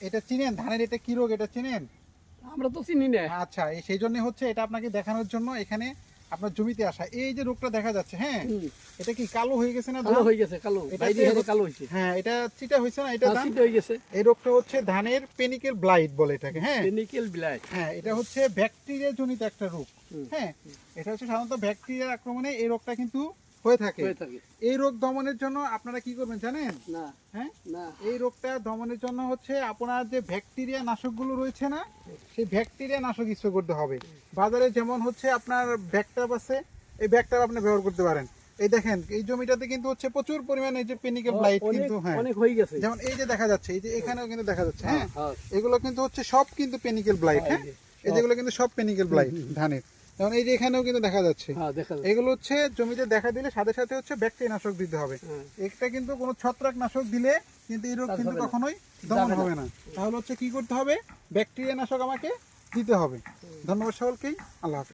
এটা চিনেন? ধানের এটা কি রোগ? এটা চিনেন? আমরা তো চিনি না। আচ্ছা সেই জন্য হচ্ছে এটা আপনাকে দেখানোর জন্য এখানে আপনার জমিতে আসা। এই যে রোগটা দেখা যাচ্ছে হ্যাঁ? এটা কি কালো হয়ে গেছে না কালো? হয়ে গেছে কালো। এটা কালো হয়েছে। হ্যাঁ এটা চিটা হয়েছে না এটা শীত হয়ে গেছে। এই রোগটা হচ্ছে ধানের পেনিকেল ব্লাইট বলে এটাকে হ্যাঁ? নিকেল বিলাক হ্যাঁ এটা হচ্ছে ব্যাকটেরিয়া জনিত একটা রোগ হ্যাঁ? এটা হচ্ছে সাধারণত ব্যাকটেরিয়ার আক্রমণে এই রোগটা কিন্তু হয়ে থাকে। এই রোগ দমনের জন্য আপনারা কি করবেন জানেন? না হ্যাঁ? না। এই রোগটা দমনের জন্য হচ্ছে আপনার যে ব্যাকটেরিয়া নাশকগুলো রয়েছে না সেই ব্যাকটেরিয়া নাশক স্প্রে করতে হবে। বাজারে যেমন হচ্ছে আপনার ব্যাকটাপ আছে এই ব্যাকটাপ আপনি ব্যবহার করতে পারেন। এই দেখেন এই জমিটাতে কিন্তু হচ্ছে প্রচুর পরিমাণে এই যে পেনিকে ব্লাইট কিন্তু হ্যাঁ। অনেক হয়ে গেছে। যেমন এই যে দেখা যাচ্ছে এই যে এখানেও কিন্তু দেখা যাচ্ছে হ্যাঁ হ্যাঁ, এগুলো কিন্তু হচ্ছে সব কিন্তু পেনিকেল ব্লাইট হ্যাঁ? এই যেগুলো কিন্তু সব পেনিকেল ব্লাইট। ধানের। যেমন এই যে এখানেও কিন্তু দেখা যাচ্ছে। হ্যাঁ দেখা যাচ্ছে। এগুলো হচ্ছে জমিতে দেখা দিলে সাথে সাথে হচ্ছে ব্যাকটেরিয়া নাশক দিতে হবে। হ্যাঁ, একটা কিন্তু কোনো ছত্রাক নাশক দিলে কিন্তু এই রোগ কিন্তু কখনোই দমন হবে না। তাহলে হচ্ছে কি করতে হবে? ব্যাকটেরিয়া নাশক আমাকে দিতে হবে। ধন্যবাদ সকলকেই। আল্লাহ হাফেজ।